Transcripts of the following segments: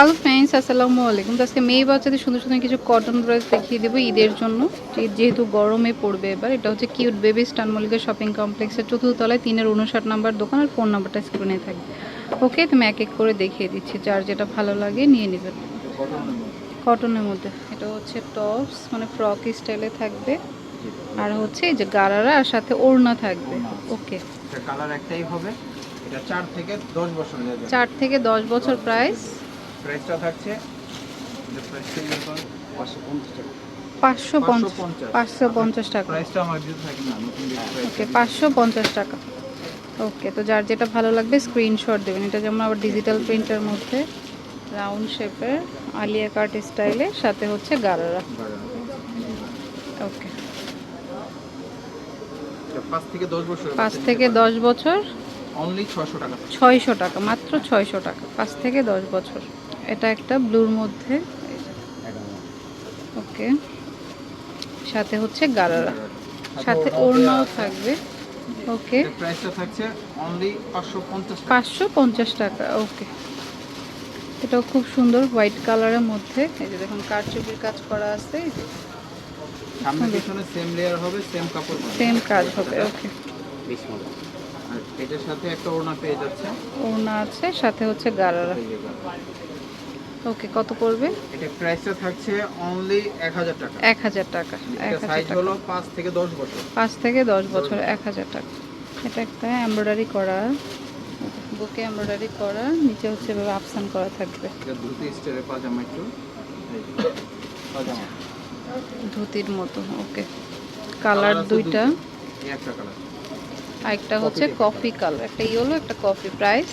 Hello friends আসসালামু আলাইকুম। তো আজকে মেয়ে বাচ্চাদের সুন্দর সুন্দর কিছু কটন ড্রেস দেখিয়ে দেবো ঈদের জন্য। যেহেতু গরমে পড়বে এবার এটা হচ্ছে কিউট বেবি স্টান মল্লিকা শপিং কমপ্লেক্সের চতুর্থ তলায় তিনের উনষাট নাম্বার দোকান আর ফোন নাম্বারটা স্ক্রিনে থাকবে ওকে তুমি এক এক করে দেখিয়ে দিচ্ছি যার যেটা ভালো লাগে নিয়ে নেবেন। কটনের মধ্যে। এটা হচ্ছে টপস মানে ফ্রক স্টাইলে থাকবে। আর হচ্ছে এই যে গারারা আর সাথে ওড়না থাকবে। ওকে কালার একটাই হবে। এটা চার থেকে দশ বছর চার থেকে দশ বছর প্রাইস প্রাইসটা থাকছে পাঁচশো পঞ্চাশ টাকা। পাঁচশো পঞ্চাশ 550 পাঁচশো পঞ্চাশ টাকা। প্রাইসটা আমার দিতে থাকে না নতুন ওকে পাঁচশো পঞ্চাশ টাকা। ওকে তো যার যেটা ভালো লাগবে স্ক্রিনশট দেবেন। এটা যেমন আবার ডিজিটাল প্রিন্টের মধ্যে রাউন্ড শেপের আলিয়া কাট স্টাইলে সাথে হচ্ছে গারারা। ওকে। পাঁচ থেকে দশ বছর। ছয়শো টাকা মাত্র ছয়শো টাকা পাঁচ থেকে দশ বছর। এটা একটা ব্লুর মধ্যে। ওকে। সাথে হচ্ছে গারারা। সাথে ওড়নাও থাকবে। ওকে। প্রাইসটা থাকছে অনলি পাঁচশো পঞ্চাশ টাকা। ওকে। এটাও খুব সুন্দর হোয়াইট কালারের মধ্যে। এই যে দেখুন কারচুপির কাজ করা আছে। সামনে পিছনে সেম লেয়ার হবে সেম কাপড়। সেম কাজ হবে ওকে। আর এটার সাথে একটা ওড়না পেয়ে যাচ্ছে। ওড়না আছে সাথে হচ্ছে গারারা। ওকে কত পড়বে? এটা প্রাইসটা থাকছে অনলি এক হাজার টাকা। এক হাজার টাকা এক এটা হাজার সাইজ হলো পাঁচ থেকে দশ বছর। পাঁচ থেকে দশ বছর এক হাজার টাকা। এটা একটা এমব্রয়ডারি করা বুকে এমব্রয়ডারি করা নিচে হচ্ছে এভাবে আফসান করা থাকবে। এটা ধুতি স্টাইলের পাজামা একটু। পাজামা। ধুতির মতো ওকে। কালার দুইটা। একটা কালার আর একটা হচ্ছে কফি কালার একটা ইয়েলো একটা কফি প্রাইস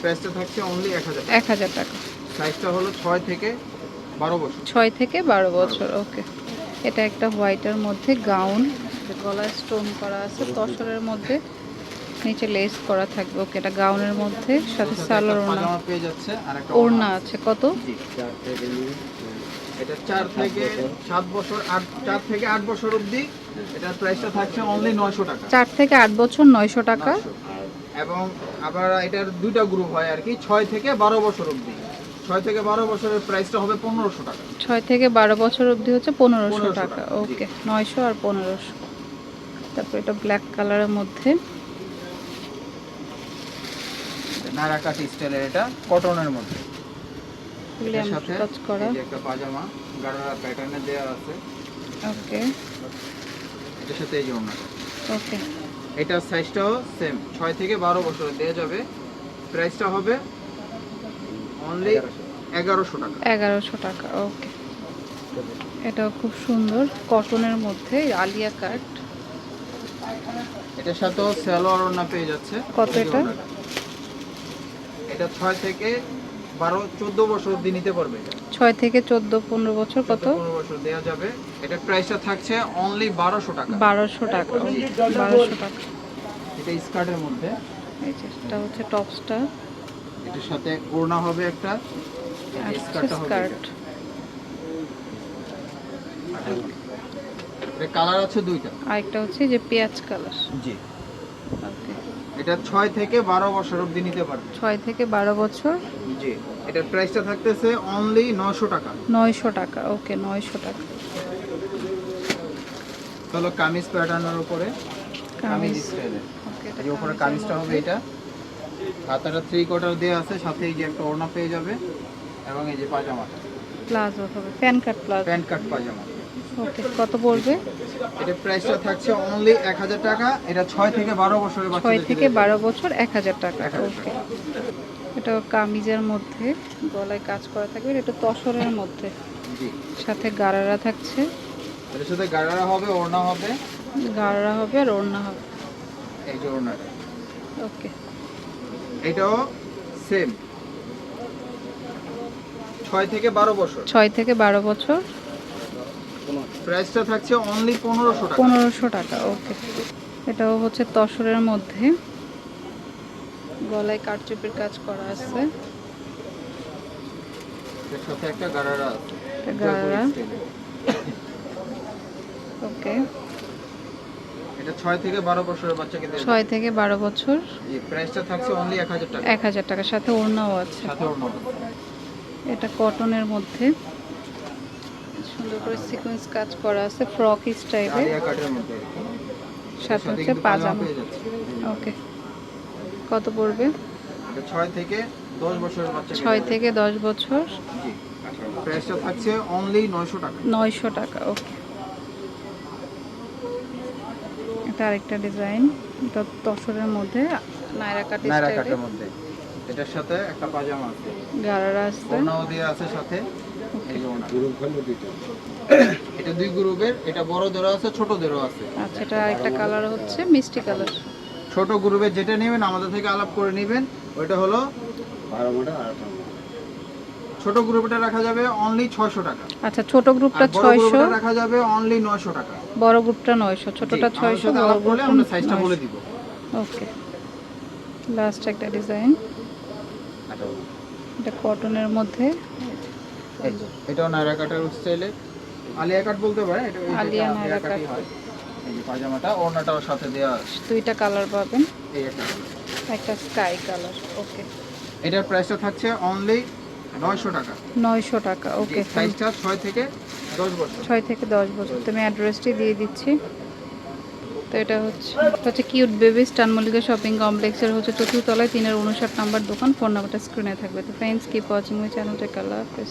প্রাইসটা থাকছে অনলি এক হাজার এক হাজার টাকা। সাইজটা হলো ছয় থেকে বারো বছর। ছয় থেকে বারো বছর ওকে। এটা একটা হোয়াইটের মধ্যে গাউন গলায় স্টোন করা আছে তসরের মধ্যে নিচে লেস করা থাকবে ওকে। এটা গাউনের মধ্যে সাথে একটা ওড়না। পেয়ে যাচ্ছে আর একটা ওড়না আছে কত? জি, এটা চার থেকে সাত বছর আট চার থেকে আট বছর অবধি এটা প্রাইসটা থাকছে অনলি নয়শো টাকা। চার থেকে আট বছর নয়শো টাকা। এবং আবার এটার দুইটা গ্রুপ হয় আর কি ছয় থেকে বারো বছর অবধি। ছয় থেকে বারো বছরের প্রাইসটা হবে পনেরোশো টাকা। ছয় থেকে বারো বছর অবধি হচ্ছে পনেরোশো টাকা। ওকে নয়শো আর পনেরোশো। তারপর এটা ব্ল্যাক কালারের মধ্যে। নারাকাটি স্টাইলের এটা কটনের মধ্যে। সাথে একটা পাজামা গাড়ারা প্যাটার্নে দেওয়া আছে। ওকে এটার সাথে এই যে ওকে এটার সাইজটাও সেম ছয় থেকে বারো বছর দেওয়া যাবে। প্রাইসটা হবে অনলি এগারোশো টাকা। এগারোশো টাকা ওকে এটাও খুব সুন্দর কটনের মধ্যে আলিয়া কাট এটার সাথেও সালোয়ার ওড়না পেয়ে যাচ্ছে। কত এটা? এটা ছয় থেকে বারো চোদ্দ বছর অব্দি নিতে পারবে ছয় থেকে চোদ্দ পনেরো বছর কত? পনেরো বছর দেওয়া যাবে। এটা প্রাইসটা থাকছে অনলি বারোশো টাকা। বারোশো টাকা বারোশো টাকা। এটা স্কার্টের মধ্যে। এই এটা হচ্ছে টপসটা এটার সাথে ওড়না হবে একটা স্কার্টটা হবে স্কার্ট এটা। কালার আছে দুইটা। আরেকটা হচ্ছে যে পেঁয়াজ কালার। জি। ওকে। এটা ছয় থেকে বারো বছর অবধি নিতে পারবে। ছয় থেকে বারো বছর। জি এটার প্রাইসটা থাকতেছে অনলি নশো টাকা। নয়শো টাকা ওকে নয়শো টাকা। চলো কামিজ প্যাটার্নের উপরে কামিজ স্টাইলের ওকে উপরে কামিজটা হবে এটা। হাতাটা থ্রি কোয়ার্টার দেওয়া আছে সাথে এই যে একটা ওড়না পেয়ে যাবে এবং এই যে পাজামাটা প্লাজো হবে PAN card palazzo pant cut পাজামা ওকে কত পড়বে? এটা প্রাইসটা থাকছে অনলি এক হাজার টাকা এটা ছয় থেকে বারো বছরের ছয় বাচ্চাদের থেকে বারো বছর এক হাজার টাকা। ওকে এটা কামিজের মধ্যে গলায় কাজ করা থাকবে এটা তসরের মধ্যে। জি। সাথে গারারা থাকছে। এটার সাথে গাড়ারা হবে ওড়না হবে। গারারা হবে আর ওড়না হবে। এই যে ওড়নাটা। ওকে এটাও সেম ছয় থেকে বারো বছর। ছয় থেকে বারো বছর। প্রাইসটা থাকছে অনলি পনেরোশো টাকা। পনেরোশো টাকা ওকে এটাও হচ্ছে তসরের মধ্যে। গলায় কারচুপির কাজ করা আছে। একটা গারারা ওকে এটা ছয় থেকে বারো বছরের বাচ্চাকে থেকে বছর। এই প্রাইসটা থাকছে অনলি এক হাজার টাকা। টাকার সাথে ওড়নাও আছে। সাথে এটা কটনের মধ্যে। সুন্দর করে সিকোয়েন্স কাজ করা আছে ফ্রক স্টাইলে। সাথে হচ্ছে পাজামা। ওকে। কত পড়বে? ছয় থেকে দশ বছরের বাচ্চা ছয় থেকে দশ বছর। প্রাইসটা থাকছে অনলি নয়শো টাকা। নয়শো টাকা ওকে। এটা আরেকটা ডিজাইন। এটা তসরের মধ্যে নায়রা কাট নায়রা কাটের মধ্যে। এটার সাথে একটা পাজামা আছে। গারারা আছে। ওড়নাও দিয়ে আছে সাথে। এই যে ওড়না। এটা দুই গ্রুপের এটা বড়দেরও আছে ছোটদেরও আছে। আচ্ছা এটা আরেকটা কালার হচ্ছে মিষ্টি কালার। ছোট গ্রুপের যেটা নেবেন আমাদের থেকে আলাপ করে নেবেন। ওইটা হলো ছোট গ্রুপটা রাখা যাবে অনলি ছয়শো টাকা। আচ্ছা ছোট গ্রুপটা আর বড় ছয়শো। গ্রুপটা রাখা যাবে অনলি নয়শো টাকা। বড় গ্রুপটা নয়শো ছোটটা ছয়শো বড় বলে দিব। ওকে। লাস্ট একটা ডিজাইন এটা কটনের মধ্যে। এটাও নায়রা কাটার স্টাইলে আলিয়া কাট বলতে পারে এটা আলিয়া নায়রা কাট। হয়। এই যে পাজামাটা ওড়নাটাও সাথে দুইটা কালার পাবেন। এই একটা একটা স্কাই কালার ওকে এটার প্রাইসটা থাকছে অনলি নয়শো টাকা। নয়শো টাকা ওকে সাইজটা ছয় থেকে ছয় থেকে দশ বছর। তো আমি অ্যাড্রেসটি দিয়ে দিচ্ছি। তো এটা হচ্ছে হচ্ছে কিউট বেবি স্টানমল্লিকা শপিং কমপ্লেক্সের হচ্ছে চতুর্থ তলায় তিনের উনষাট নাম্বার দোকান। ফোন নাম্বারটা স্ক্রিনে থাকবে। তো ফ্রেন্ডস কিপ ওয়াচিং মাই চ্যানেলটা হাফেজ